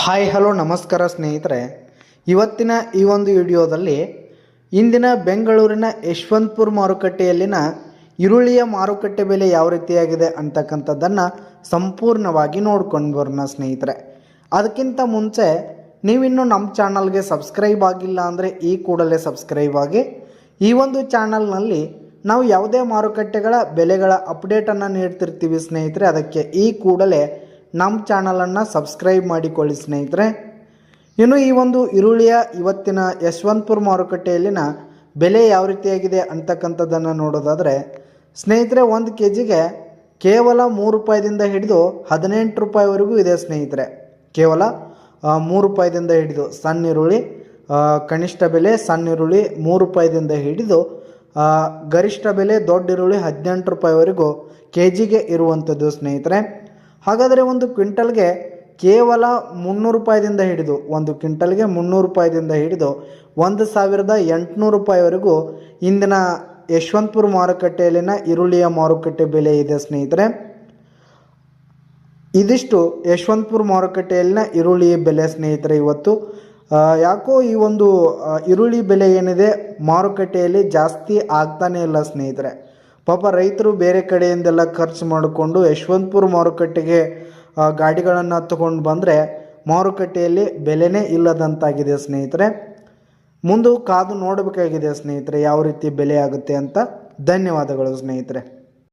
Hi hello ನಮಸ್ಕಾರ ಸ್ನೇಹಿತರೆ. ಇವತ್ತಿನ ಈ ಒಂದು ವಿಡಿಯೋದಲ್ಲಿ ಇಂದಿನ ಬೆಂಗಳೂರಿನ ಯಶವಂತಪುರ ಮಾರುಕಟ್ಟೆಯಲ್ಲಿನ ಈರುಳ್ಳಿಯ ಮಾರುಕಟ್ಟೆ ಬೆಲೆ ಯಾವ ರೀತಿಯಾಗಿದೆ ಅಂತಕ್ಕಂಥದ್ದನ್ನು ಸಂಪೂರ್ಣವಾಗಿ ನೋಡ್ಕೊಂಡು ಬರೋಣ ಸ್ನೇಹಿತರೆ. ಅದಕ್ಕಿಂತ ಮುಂಚೆ ನೀವಿನ್ನೂ ನಮ್ಮ ಚಾನಲ್ಗೆ ಸಬ್ಸ್ಕ್ರೈಬ್ ಆಗಿಲ್ಲ ಅಂದರೆ ಈ ಕೂಡಲೇ ಸಬ್ಸ್ಕ್ರೈಬ್ ಆಗಿ. ಈ ಒಂದು ಚಾನಲ್ನಲ್ಲಿ ನಾವು ಯಾವುದೇ ಮಾರುಕಟ್ಟೆಗಳ ಬೆಲೆಗಳ ಅಪ್ಡೇಟನ್ನು ನೀಡ್ತಿರ್ತೀವಿ ಸ್ನೇಹಿತರೆ. ಅದಕ್ಕೆ ಈ ಕೂಡಲೇ ನಮ್ಮ ಚಾನಲನ್ನು ಸಬ್ಸ್ಕ್ರೈಬ್ ಮಾಡಿಕೊಳ್ಳಿ ಸ್ನೇಹಿತರೆ. ಇನ್ನು ಈ ಒಂದು ಈರುಳ್ಳಿಯ ಇವತ್ತಿನ ಯಶವಂತಪುರ ಮಾರುಕಟ್ಟೆಯಲ್ಲಿನ ಬೆಲೆ ಯಾವ ರೀತಿಯಾಗಿದೆ ಅಂತಕ್ಕಂಥದ್ದನ್ನು ನೋಡೋದಾದರೆ, ಸ್ನೇಹಿತರೆ, ಒಂದು ಕೆ ಜಿಗೆ ಕೇವಲ ಮೂರು ರೂಪಾಯಿದಿಂದ ಹಿಡಿದು ಹದಿನೆಂಟು ರೂಪಾಯಿವರೆಗೂ ಇದೆ ಸ್ನೇಹಿತರೆ. ಕೇವಲ ಮೂರು ರೂಪಾಯಿದಿಂದ ಹಿಡಿದು ಸಣ್ಣ ಈರುಳ್ಳಿ ಕನಿಷ್ಠ ಬೆಲೆ ಸಣ್ಣ ಈರುಳ್ಳಿ ಮೂರು ರೂಪಾಯಿದಿಂದ ಹಿಡಿದು ಗರಿಷ್ಠ ಬೆಲೆ ದೊಡ್ಡ ಈರುಳ್ಳಿ ಹದಿನೆಂಟು ರೂಪಾಯಿವರೆಗೂ ಕೆ ಜಿಗೆ ಇರುವಂಥದ್ದು ಸ್ನೇಹಿತರೆ. ಹಾಗಾದರೆ ಒಂದು ಕ್ವಿಂಟಲ್ಗೆ ಕೇವಲ ಮುನ್ನೂರು ರೂಪಾಯಿದಿಂದ ಹಿಡಿದು, ಒಂದು ಕ್ವಿಂಟಲ್ಗೆ ಮುನ್ನೂರು ರೂಪಾಯಿದಿಂದ ಹಿಡಿದು ಒಂದು ಸಾವಿರದ ಎಂಟುನೂರು ರೂಪಾಯಿವರೆಗೂ ಇಂದಿನ ಯಶವಂತಪುರ ಮಾರುಕಟ್ಟೆಯಲ್ಲಿನ ಈರುಳ್ಳಿಯ ಮಾರುಕಟ್ಟೆ ಬೆಲೆ ಇದೆ ಸ್ನೇಹಿತರೆ. ಇದಿಷ್ಟು ಯಶವಂತಪುರ ಮಾರುಕಟ್ಟೆಯಲ್ಲಿನ ಈರುಳ್ಳಿ ಬೆಲೆ ಸ್ನೇಹಿತರೆ ಇವತ್ತು. ಯಾಕೋ ಈ ಒಂದು ಈರುಳ್ಳಿ ಬೆಲೆ ಏನಿದೆ ಮಾರುಕಟ್ಟೆಯಲ್ಲಿ ಜಾಸ್ತಿ ಆಗ್ತಾನೇ ಇಲ್ಲ ಸ್ನೇಹಿತರೆ. ಪಾಪ ರೈತರು ಬೇರೆ ಕಡೆಯಿಂದೆಲ್ಲ ಖರ್ಚು ಮಾಡಿಕೊಂಡು ಯಶವಂತಪುರ ಮಾರುಕಟ್ಟೆಗೆ ಗಾಡಿಗಳನ್ನು ತಗೊಂಡು ಬಂದರೆ ಮಾರುಕಟ್ಟೆಯಲ್ಲಿ ಬೆಲೆನೇ ಇಲ್ಲದಂತಾಗಿದೆ ಸ್ನೇಹಿತರೆ. ಮುಂದೆ ಕಾದು ನೋಡಬೇಕಾಗಿದೆ ಸ್ನೇಹಿತರೆ, ಯಾವ ರೀತಿ ಬೆಲೆ ಆಗುತ್ತೆ ಅಂತ. ಧನ್ಯವಾದಗಳು ಸ್ನೇಹಿತರೆ.